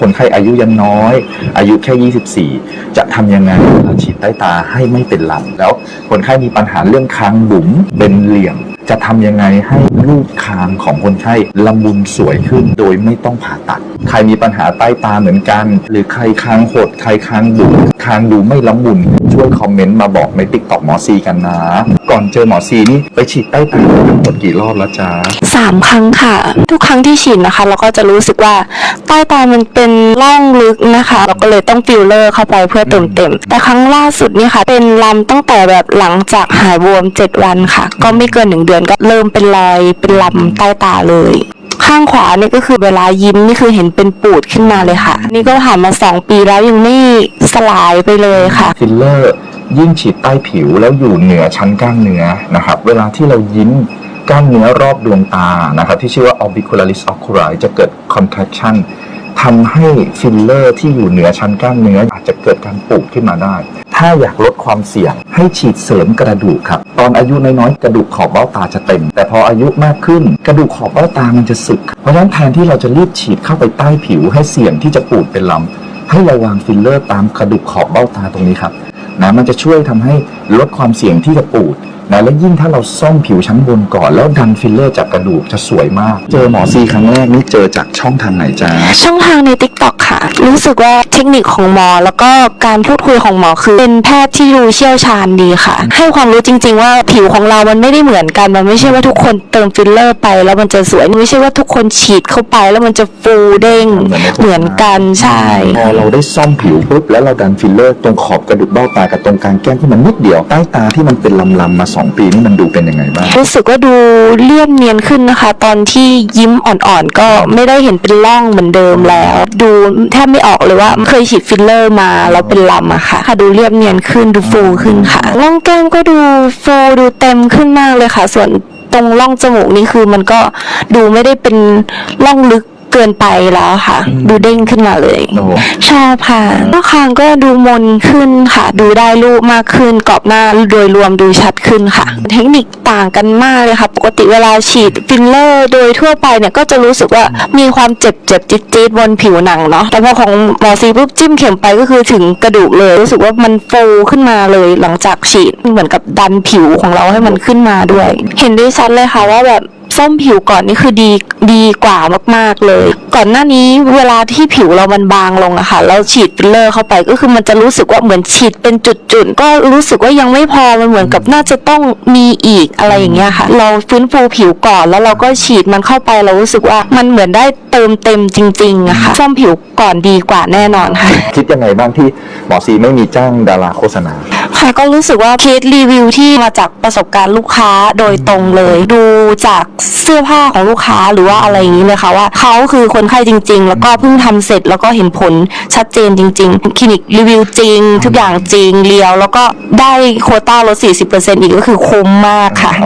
คนไข้อายุยังน้อย อายุแค่ 24 จะทำยังไงเราฉีดใต้ตาให้ไม่เป็นลำแล้วคนไข้มีปัญหาเรื่องคางบุ๋มเป็นเหลี่ยม จะทำยังไงให้รูปคางของคนไข้ละมุนสวยขึ้นโดยไม่ต้องผ่าตัด ใครมีปัญหาใต้ตาเหมือนกัน หรือใครคางหดใครคางบุ๋มคางดูไม่ละมุนช่วยคอมเมนต์มาบอกในติ๊กต็อกหมอซีกันนะ ก่อนเจอหมอซีนี่ไปฉีดใต้ตาทั้งหมดกี่รอบแล้วจ๊ะสา มครั้งค่ะ ทุกครั้งที่ฉีดนะคะ เราก็จะรู้สึกว่าใต้ตามันเป็นร่องลึกนะคะ เราก็เลยต้องฟิลเลอร์เข้าไปเพื่อเติมเต็ม แต่ครั้งล่าสุดเนี่ยค่ะ เป็นลำตั้งแต่แบบหลังจากหายบวม 7 วันค่ะ ก็ไม่เกินหนึ่งเดือนก็เริ่มเป็นรอยเป็นลำใต้ตาเลยข้างขวานี่ก็คือเวลายิ้มนี่คือเห็นเป็นปูดขึ้นมาเลยค่ะ นี่ก็ผ่านมา 2 ปีแล้วยังไม่สลายไปเลยค่ะฟิลเลอร์ยิ่งฉีดใต้ผิวแล้วอยู่เหนือชั้นกล้ามเนื้อนะครับ เวลาที่เรายิ้ม กล้ามเนื้อรอบดวงตานะครับที่ชื่อว่า orbicularis oculi จะเกิด contraction ทำให้ฟิลเลอร์ที่อยู่เหนือชั้นกล้ามเนื้อ อาจจะเกิดการปูดขึ้นมาได้ ถ้าอยากลดความเสี่ยง ให้ฉีดเสริมกระดูกครับ ตอนอายุน้อยๆกระดูกขอบเบ้าตาจะเต็ม แต่พออายุมากขึ้น กระดูกขอบเบ้าตามันจะสึก เพราะฉะนั้นแทนที่เราจะรีบฉีดเข้าไปใต้ผิวให้เสี่ยงที่จะปูดเป็นลำให้เระวังฟิลเลอร์ตามกระดูกขอบเบ้าตาตรงนี้ครับ นะมันจะช่วยทำให้ลดความเสี่ยงที่จะปูดนะและยิ่งถ้าเราซ่อมผิวชั้นบนก่อน แล้วดันฟิลเลอร์จากกระดูกจะสวยมาก เจอหมอซีครั้งแรกนี่เจอจากช่องทางไหนจ้าช่องทางใน t ิ k t o k รู้สึกว่าเทคนิคของหมอ แล้วก็การพูดคุยของหมอคือเป็นแพทย์ที่รู้เชี่ยวชาญดีค่ะ ให้ความรู้จริง ๆ ว่าผิวของเรามันไม่ได้เหมือนกันมันไม่ใช่ว่าทุกคนเติมฟิลเลอร์ไป แล้วมันจะสวยไม่ใช่ว่าทุกคนฉีดเข้าไปแล้วมันจะฟูเด้งเหมือนในโฆษณาเหมือนกันใช่พอเราได้ซ่อมผิวปุ๊บแล้วเราดันฟิลเลอร์ตรงขอบกระดูกเบ้าตากับตรงกลางแก้มที่มันนิดเดียวใต้ตาที่มันเป็นลำๆมาสองปีนี่มันดูเป็นยังไงบ้างรู้สึกว่าดูเรียบเนียนขึ้นนะคะ ตอนที่ยิ้มอ่อนๆก็ไม่ได้เห็นเป็นร่องเหมือนเดิมแล้ว ดูแทบไไม่ออกเลยว่าเคยฉีดฟิลเลอร์มาแล้วเป็นลำอะค่ะ ค่ะดูเรียบเนียนขึ้นดูฟูขึ้นค่ะร่องแก้มก็ดูฟูดูเต็มขึ้นมากเลยค่ะ ส่วนตรงร่องจมูกนี่คือมันก็ดูไม่ได้เป็นร่องลึก เกินไปแล้วค่ะ ดูเด้งขึ้นมาเลยโอ้โหชอบค่ะก็คางก็ดูมนขึ้นค่ะ ดูได้รูปมากขึ้นกรอบหน้าโดยรวมดูชัดขึ้นค่ะ เทคนิคต่างกันมากเลยค่ะ ปกติเวลาฉีดฟิลเลอร์ โดยทั่วไปเนี่ยก็จะรู้สึกว่ามีความเจ็บเจ็บจี๊ดจี๊ดบนผิวหนังเนาะแต่พอของหมอซีปุ๊บจิ้มเข็มไปก็คือถึงกระดูกเลยรู้สึกว่ามันฟูขึ้นมาเลยหลังจากฉีดเหมือนกับดันผิวของเราให้มันขึ้นมาด้วย เห็นได้ชัดเลยค่ะว่าแบบ ส้มผิวก่อนนี่คือดีดีกว่ามาก ๆ เลย ก่อนหน้านี้เวลาที่ผิวเรามันบางลงอะค่ะแล้วฉีดฟิลเลอร์เข้าไปก็คือมันจะรู้สึกว่าเหมือนฉีดเป็นจุดๆก็รู้สึกว่ายังไม่พอมันเหมือนกับน่าจะต้องมีอีกอะไรอย่างเงี้ยค่ะ เราฟื้นฟูผิวก่อนแล้วเราก็ฉีดมันเข้าไปเรารู้สึกว่ามันเหมือนได้เติมเต็มจริงๆอะค่ะส้มผิวก่อนดีกว่าแน่นอนค่ะ คิดยังไงบ้างที่หมอซีไม่มีจ้างดาราโฆษณา ค่ะก็รู้สึกว่าเคสรีวิวที่มาจากประสบการณ์ลูกค้าโดยตรงเลย ดูจากเสื้อผ้าของลูกค้าหรือว่าอะไรอย่างนี้เลยค่ะว่าเขาคือคนไข้จริง ๆ แล้วก็เพิ่งทำเสร็จแล้วก็เห็นผลชัดเจนจริง ๆ คลินิกรีวิวจริง ทุกอย่างจริงเรียว แล้วก็ได้โคต้าลด 40%อีกก็คือคุ้มมากค่ะ